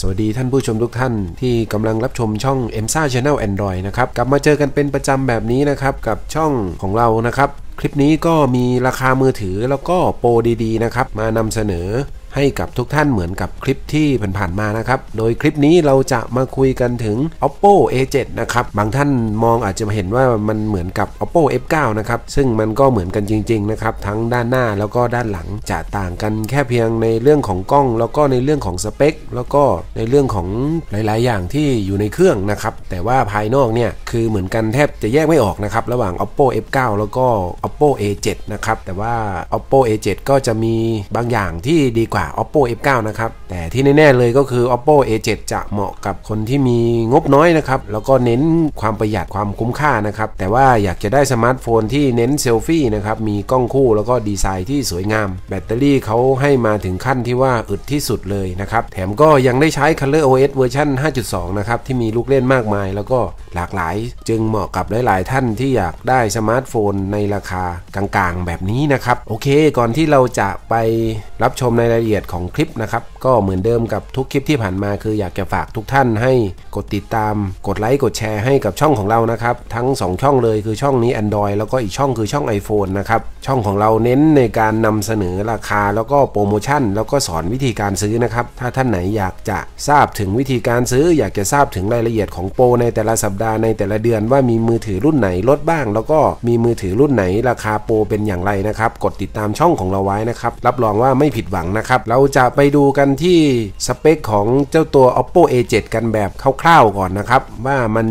สวัสดีท่านผู้ชมทุกท่านที่กำลังรับชมช่อง e m s a Channel Android นะครับกลับมาเจอกันเป็นประจำแบบนี้นะครับกับช่องของเรานะครับ คลิปนี้ก็มีราคามือถือแล้วก็โปรดีๆนะครับมานำเสนอ ให้กับทุกท่านเหมือนกับคลิปที่ผ่านๆมานะครับ โดยคลิปนี้เราจะมาคุยกันถึง oppo a7 นะครับ บางท่านมองอาจจะเห็นว่ามันเหมือนกับ oppo f9 นะครับ ซึ่งมันก็เหมือนกันจริงๆนะครับ ทั้งด้านหน้าแล้วก็ด้านหลังจะต่างกันแค่เพียงในเรื่องของกล้อง แล้วก็ในเรื่องของสเปค แล้วก็ในเรื่องของหลาย ๆ อย่างที่อยู่ในเครื่องนะครับ แต่ว่าภายนอกเนี่ยคือเหมือนกันแทบจะแยกไม่ออกนะครับ ระหว่าง oppo f9 แล้วก็ oppo a7 นะครับ แต่ว่า oppo a7 ก็จะมีบางอย่างที่ดีกว่า oppo f9 นะครับ แต่ที่แน่ๆเลยก็คือ oppo a7 จะเหมาะกับคนที่มีงบน้อยนะครับ แล้วก็เน้นความประหยัดความคุ้มค่านะครับ แต่ว่าอยากจะได้สมาร์ทโฟนที่เน้นเซลฟี่นะครับ มีกล้องคู่แล้วก็ดีไซน์ที่สวยงาม แบตเตอรี่เขาให้มาถึงขั้นที่ว่าอึดที่สุดเลยนะครับ แถมก็ยังได้ใช้ Color OS เวอร์ชัน5.2 นะครับ ที่มีลูกเล่นมากมาย แล้วก็หลากหลาย จึงเหมาะกับหลายๆ ท่านที่อยากได้สมาร์ทโฟนในราคากลางๆ แบบนี้นะครับ โอเค ก่อนที่เราจะไปรับชมในรายละเอียดของคลิปนะครับ ก็เหมือนเดิมกับทุกคลิปที่ผ่านมาคืออยากจะฝากทุกท่านให้กดติดตาม กดไลค์กดแชร์ให้กับช่องของเรานะครับ ทั้ง 2 ช่องเลยคือช่องนี้ Android แล้วก็อีกช่องคือช่อง iPhone นะครับ ช่องของเราเน้นในการนำเสนอราคาแล้วก็โปรโมชั่น แล้วก็สอนวิธีการซื้อนะครับ ถ้าท่านไหนอยากจะทราบถึงวิธีการซื้อ อยากจะทราบถึงรายละเอียดของโปรในแต่ละสัปดาห์ในแต่ละเดือนว่ามีมือถือรุ่นไหนลดบ้าง แล้วก็มีมือถือรุ่นไหนราคาโปรเป็นอย่างไรนะครับ กดติดตามช่องของเราไว้นะครับ รับรองว่าไม่ผิดหวังนะครับ เราจะไปดูกันที่สเปคของเจ้าตัว oppo a7 กันแบบคร่าวๆก่อนนะครับ ว่ามัน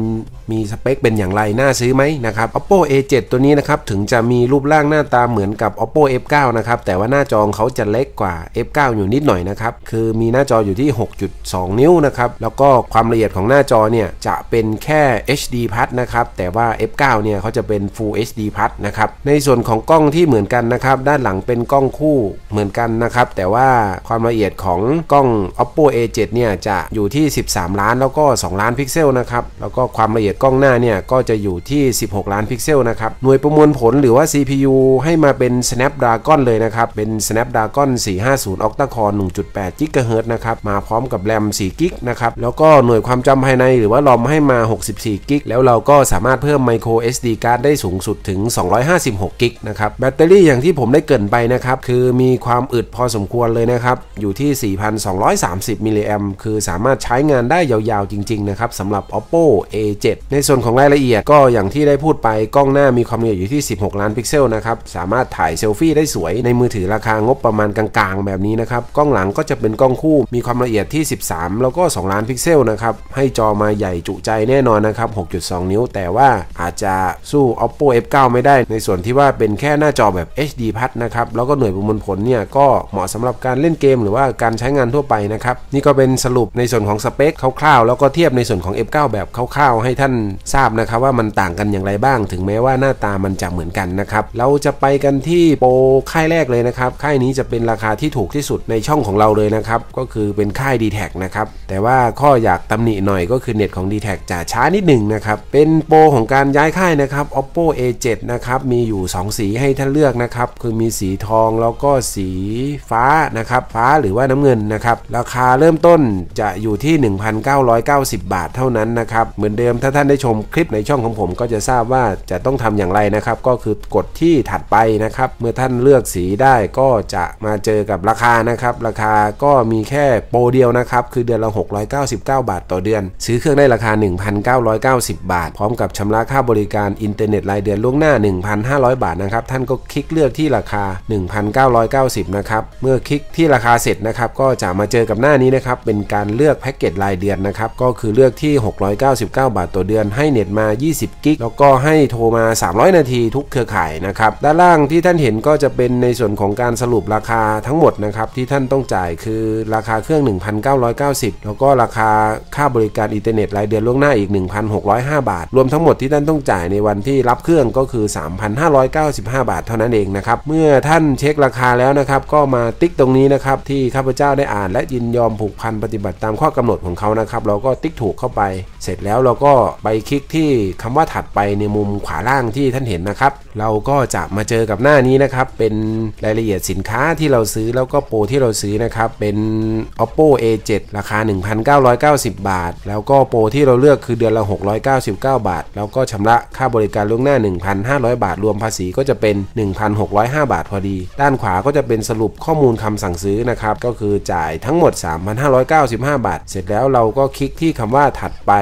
มีสเปคเป็นอย่างไร น่าซื้อไหมนะครับ oppo a7 ตัวนี้นะครับ ถึงจะมีรูปร่างหน้าตาเหมือนกับ oppo f9 นะครับ แต่ว่าหน้าจอเขาจะเล็กกว่า f9 อยู่นิดหน่อยนะครับ คือมีหน้าจออยู่ที่ 6.2 นิ้วนะครับ แล้วก็ความละเอียดของหน้าจอเนี่ย จะเป็นแค่ HD plus นะครับ แต่ว่า f9 เนี่ยเขาจะเป็น full HD plus นะครับ ในส่วนของกล้องที่เหมือนกันนะครับ ด้านหลังเป็นกล้องคู่เหมือนกันนะครับ แต่ว่าความละเอียดของกล้อง oppo a7 เนี่ย จะอยู่ที่ 13 ล้านแล้วก็ 2 ล้านพิกเซลนะครับ แล้วก็ความละเอียดกล้องหน้าเนี่ย ก็จะอยู่ที่ 16 ล้านพิกเซลนะครับ หน่วยประมวลผลหรือว่า CPU ให้มาเป็น Snapdragon เลยนะครับ เป็น Snapdragon 450 Octa Core 1.8 GHz นะครับ มาพร้อมกับแรม4 g b นะครับ แล้วก็หน่วยความจำภายในหรือว่า ROM ให้มา 64 g b แล้วเราก็สามารถเพิ่ม Micro SD card ได้สูงสุดถึง 256 g b นะครับ แบตเตอรี่อย่างที่ผมได้เกินไปนะครับ คือมีความอึดพอสมควรเลยนะครับ อยู่ที่ 4,230 มิลลิแอมคือสามารถใช้งานได้ยาวๆจริงๆนะครับสำหรับ oppo a7 ในส่วนของรายละเอียดก็อย่างที่ได้พูดไปกล้องหน้ามีความละเอียดอยู่ที่ 16 ล้านพิกเซลนะครับ สามารถถ่ายเซลฟี่ได้สวยในมือถือราคางบประมาณกลางๆ แบบนี้นะครับ กล้องหลังก็จะเป็นกล้องคู่มีความละเอียดที่ 13 แล้วก็ 2 ล้านพิกเซลนะครับ ให้จอมาใหญ่จุใจแน่นอนนะครับ 6.2 นิ้ว แต่ว่าอาจจะสู้ oppo f9 ไม่ได้ ในส่วนที่ว่าเป็นแค่หน้าจอแบบ HD พัดนะครับ แล้วก็หน่วยประมวลผลเนี่ยก็เหมาะสำหรับการเล่นเกม หรือว่าการใช้งานทั่วไปนะครับนี่ก็เป็นสรุปในส่วนของสเปคคร่าวๆแล้วก็เทียบในส่วนของ f9 แบบคร่าวๆให้ท่านทราบนะครับว่ามันต่างกันอย่างไรบ้าง ถึงแม้ว่าหน้าตามันจะเหมือนกันนะครับ เราจะไปกันที่โปรค่ายแรกเลยนะครับ ค่ายนี้จะเป็นราคาที่ถูกที่สุดในช่องของเราเลยนะครับ ก็คือเป็นค่าย d t แทนะครับ แต่ว่าข้ออยากตำหนิหน่อยก็คือเน็ตของ d t แทจะช้านิดหนึ่งนะครับ เป็นโปรของการย้ายค่ายนะครับ oppo a7 นะครับ มีอยู่ 2 สีให้ท่านเลือกนะครับ คือมีสีทองแล้วก็สีฟ้านะครับ ฟ้าหรือว่าน้ำเงินนะครับ ราคาเริ่มต้นจะอยู่ที่ 1,990 บาทเท่านั้นนะครับ เหมือนเดิมถ้าท่านได้ชมคลิปในช่องของผมก็จะทราบว่าจะต้องทำอย่างไรนะครับ ก็คือกดที่ถัดไปนะครับ เมื่อท่านเลือกสีได้ก็จะมาเจอกับราคานะครับ ราคาก็มีแค่โปรเดียวนะครับ คือเดือนละ 699 บาทต่อเดือน ซื้อเครื่องได้ราคา 1,990 บาท พร้อมกับชำระค่าบริการอินเทอร์เน็ตรายเดือนล่วงหน้า 1,500 บาทนะครับ ท่านก็คลิกเลือกที่ราคา 1,990 นะครับ เมื่อคลิกที่ราคาเสร็จนะครับ ก็จะมาเจอกับหน้านี้นะครับ เป็นการเลือกแพ็กเกจรายเดือนนะครับ ก็คือเลือกที่ 699 บาทต่อเดือนให้เน็ตมา 20 กิก แล้วก็ให้โทรมา 300 นาทีทุกเครือข่ายนะครับ ด้านล่างที่ท่านเห็นก็จะเป็นในส่วนของการสรุปราคาทั้งหมดนะครับที่ท่านต้องจ่ายคือราคาเครื่อง 1,990 แล้วก็ราคาค่าบริการอินเทอร์เน็ตรายเดือนล่วงหน้าอีก 1,605 บาท รวมทั้งหมดที่ท่านต้องจ่ายในวันที่รับเครื่องก็คือ 3,595 บาทเท่านั้นเองนะครับ เมื่อท่านเช็คราคาแล้วนะครับ ก็มาติ๊กตรงนี้นะครับที่ข้าพเจ้าได้อ่านและยินยอมผูกพันปฏิบัติตามข้อกำหนดของเขานะครับ เราก็ติ๊กถูกเข้าไป เสร็จแล้วเราก็ไปคลิกที่คำว่าถัดไปในมุมขวาล่างที่ท่านเห็นนะครับ เราก็จะมาเจอกับหน้านี้นะครับ เป็นรายละเอียดสินค้าที่เราซื้อแล้วก็โปรที่เราซื้อนะครับ เป็น oppo a7 ราคา 1,990 บาท แล้วก็โปรที่เราเลือกคือเดือนละ 699 บาท แล้วก็ชำระค่าบริการล่วงหน้า 1,500 บาท รวมภาษีก็จะเป็น 1,605 บาทพอดี ด้านขวาก็จะเป็นสรุปข้อมูลคำสั่งซื้อนะครับก็คือจ่ายทั้งหมด 3,595 บาท เสร็จแล้วเราก็คลิกที่คำว่าถัดไป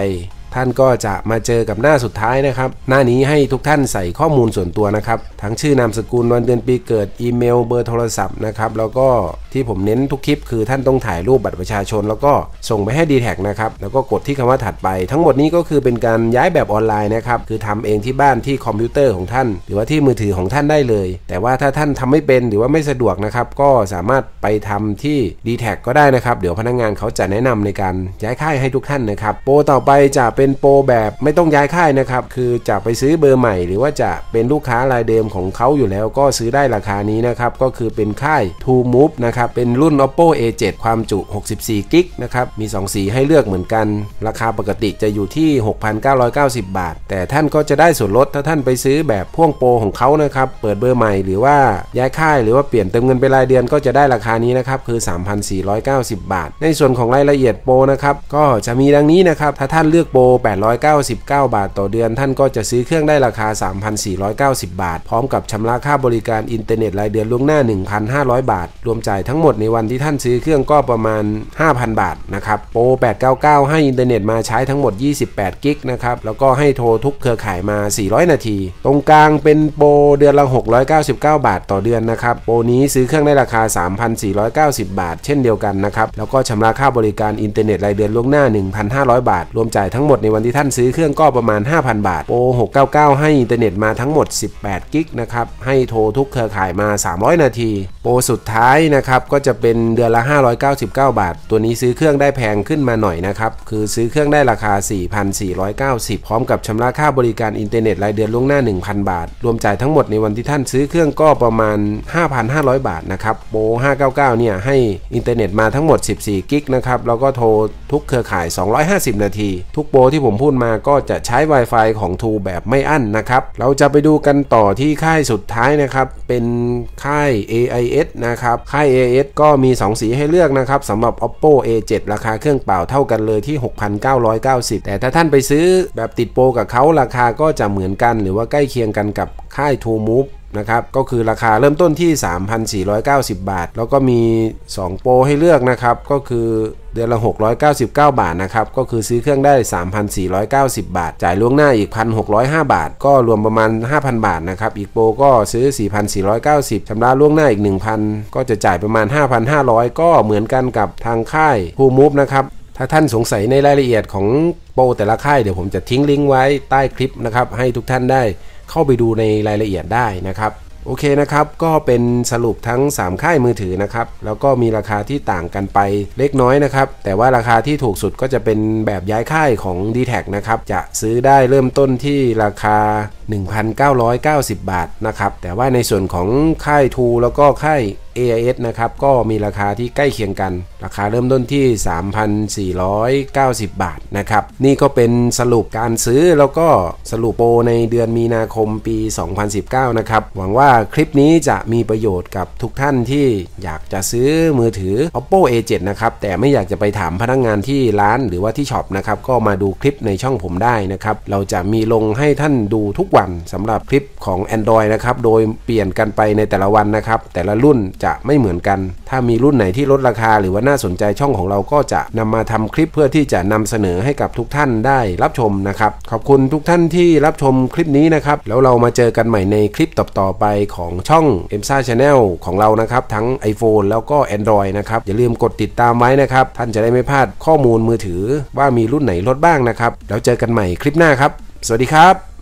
ท่านก็จะมาเจอกับหน้าสุดท้ายนะครับ หน้านี้ให้ทุกท่านใส่ข้อมูลส่วนตัวนะครับ ทั้งชื่อนามสกุลวันเดือนปีเกิดอีเมลเบอร์โทรศัพท์นะครับแล้วก็ที่ผมเน้นทุกคลิปคือท่านต้องถ่ายรูปบัตรประชาชน แล้วก็ส่งไปให้ d t แท็นะครับแล้วก็กดที่คำว่าถัดไป ทั้งหมดนี้ก็คือเป็นการย้ายแบบออนไลน์นะครับคือทำเองที่บ้านที่คอมพิวเตอร์ของท่าน หรือว่าที่มือถือของท่านได้เลย แต่ว่าถ้าท่านทำไม่เป็นหรือว่าไม่สะดวกนะครับก็สามารถไปทำที่ d t แท็ก็ได้นะครับเดี๋ยวพนักงงานเขาจะแนะนำในการย้ายค่ายให้ทุกท่านนะครับโปรต่อไปจะเป็น็นโปรแบบไม่ต้องย้ายค่ายนะครับ คือจะไปซื้อเบอร์ใหม่ หรือว่าจะเป็นลูกค้ารายเดิมของเขาอยู่แล้ว ก็ซื้อได้ราคานี้นะครับ ก็คือเป็นค่าย t o Move นะครับ เป็นรุ่น oppo a7 ความจุ 64กิกนะครับ มี 2 สีให้เลือกเหมือนกัน ราคาปกติจะอยู่ที่ 6,990 บาท แต่ท่านก็จะได้ส่วนลดถ้าท่านไปซื้อแบบพ่วงโปรของเขานะครับ เปิดเบอร์ใหม่หรือว่าย้ายค่ายหรือว่าเปลี่ยนเติมเงินไปรายเดือนก็จะได้ราคานี้นะครับ คือ 3,490 บาท ในส่วนของรายละเอียดโปรนะครับ ก็จะมีดังนี้นะครับ ถ้าท่านเลือกโปร899 บาทต่อเดือน ท่านก็จะซื้อเครื่องได้ราคา 3,490 บาท พร้อมกับชำระค่าบริการอินเทอร์เน็ตรายเดือนล่วงหน้า 1,500 บาท รวมจ่ายทั้งหมดในวันที่ท่านซื้อเครื่องก็ประมาณ 5,000 บาทนะครับโปร899 ให้อินเทอร์เน็ตมาใช้ทั้งหมด 28 กิกนะครับแล้วก็ให้โทรทุกเครือข่ายมา 400 นาที ตรงกลางเป็นโปรเดือนละ 699 บาทต่อเดือนนะครับโปรนี้ซื้อเครื่องได้ราคา 3,490 บาท เช่นเดียวกันนะครับแล้วก็ชำระค่าบริการอินเทอร์เน็ตรายเดือนล่วงหน้า 1,500 บาท รวมจ่ายทั้งหมดในวันที่ท่านซื้อเครื่องก็ประมาณ 5,000 บาท โปร 699 ให้อินเทอร์เน็ตมาทั้งหมด 18 กิกนะครับ ให้โทรทุกเครือข่ายมา 300 นาที โปรสุดท้ายนะครับ ก็จะเป็นเดือนละ 599 บาท ตัวนี้ซื้อเครื่องได้แพงขึ้นมาหน่อยนะครับ คือซื้อเครื่องได้ราคา 4,490 พร้อมกับชำระค่าบริการอินเทอร์เน็ตรายเดือนล่วงหน้า 1,000 บาท รวมจ่ายทั้งหมดในวันที่ท่านซื้อเครื่องก็ประมาณ 5,500 บาทนะครับ โปร 599 เนี่ยให้อินเทอร์เน็ตมาทั้งหมด 14 กิกนะครับ แล้วก็โทรทุกเครือข่าย 250 นาที ทุกโปรที่ผมพูดมาก็จะใช้ Wi-Fi ของ t ูแบบไม่อั้นนะครับ เราจะไปดูกันต่อที่ค่ายสุดท้ายนะครับ เป็นค่าย AIS นะครับ ค่าย AIS ก็มี 2 สีให้เลือกนะครับสำหรับ oppo a7 ราคาเครื่องเปล่าเท่ากันเลยที่ 6,990 แต่ถ้าท่านไปซื้อแบบติดโปรกับเขาราคาก็จะเหมือนกัน หรือว่าใกล้เคียงกันกับค่าย t ู Move นะครับก็คือราคาเริ่มต้นที่ 3,490 บาท แล้วก็มี 2 โปรให้เลือกนะครับก็คือเดือนละ 699 บาทนะครับก็คือซื้อเครื่องได้ 3,490 บาท จ่ายล่วงหน้าอีก 1,605 บาท ก็รวมประมาณ 5,000 บาทนะครับอีกโปรก็ซื้อ 4,490ชำระล่วงหน้าอีก 1,000 ก็จะจ่ายประมาณ 5,500 ก็เหมือนกันกับทางค่ายผู้มูฟนะครับถ้าท่านสงสัยในรายละเอียดของโปรแต่ละค่ายเดี๋ยวผมจะทิ้งลิงก์ไว้ใต้คลิปนะครับให้ทุกท่านได้ เข้าไปดูในรายละเอียดได้นะครับโอเคนะครับก็เป็นสรุปทั้ง 3 ค่ายมือถือนะครับแล้วก็มีราคาที่ต่างกันไปเล็กน้อยนะครับแต่ว่าราคาที่ถูกสุดก็จะเป็นแบบย้ายค่ายของ d t แทนะครับจะซื้อได้เริ่มต้นที่ราคา 1,990 บาทนะครับแต่ว่าในส่วนของค่ายทูแล้วก็ค่าย AIS นะครับ ก็มีราคาที่ใกล้เคียงกัน ราคาเริ่มต้นที่ 3,490 บาทนะครับ นี่ก็เป็นสรุปการซื้อแล้วก็สรุปโปรในเดือนมีนาคมปี 2019 นะครับ หวังว่าคลิปนี้จะมีประโยชน์กับทุกท่านที่อยากจะซื้อมือถือ oppo a7 นะครับ แต่ไม่อยากจะไปถามพนักงงานที่ร้านหรือว่าที่ช็อปนะครับ ก็มาดูคลิปในช่องผมได้นะครับ เราจะมีลงให้ท่านดูทุกวันสำหรับคลิปของ Android นะครับ โดยเปลี่ยนกันไปในแต่ละวันนะครับ แต่ละรุ่นจะไม่เหมือนกัน ถ้ามีรุ่นไหนที่ลดราคาหรือว่าน่าสนใจช่องของเราก็จะนำมาทำคลิปเพื่อที่จะนำเสนอให้กับทุกท่านได้รับชมนะครับ ขอบคุณทุกท่านที่รับชมคลิปนี้นะครับ แล้วเรามาเจอกันใหม่ในคลิปต่อๆไปของช่อง e m s a Channel ของเรานะครับ ทั้ง iPhone แล้วก็ Android นะครับ อย่าลืมกดติดตามไว้นะครับ ท่านจะได้ไม่พลาดข้อมูลมือถือว่ามีรุ่นไหนลดบ้างนะครับ แล้วเจอกันใหม่คลิปหน้าครับ สวัสดีครับ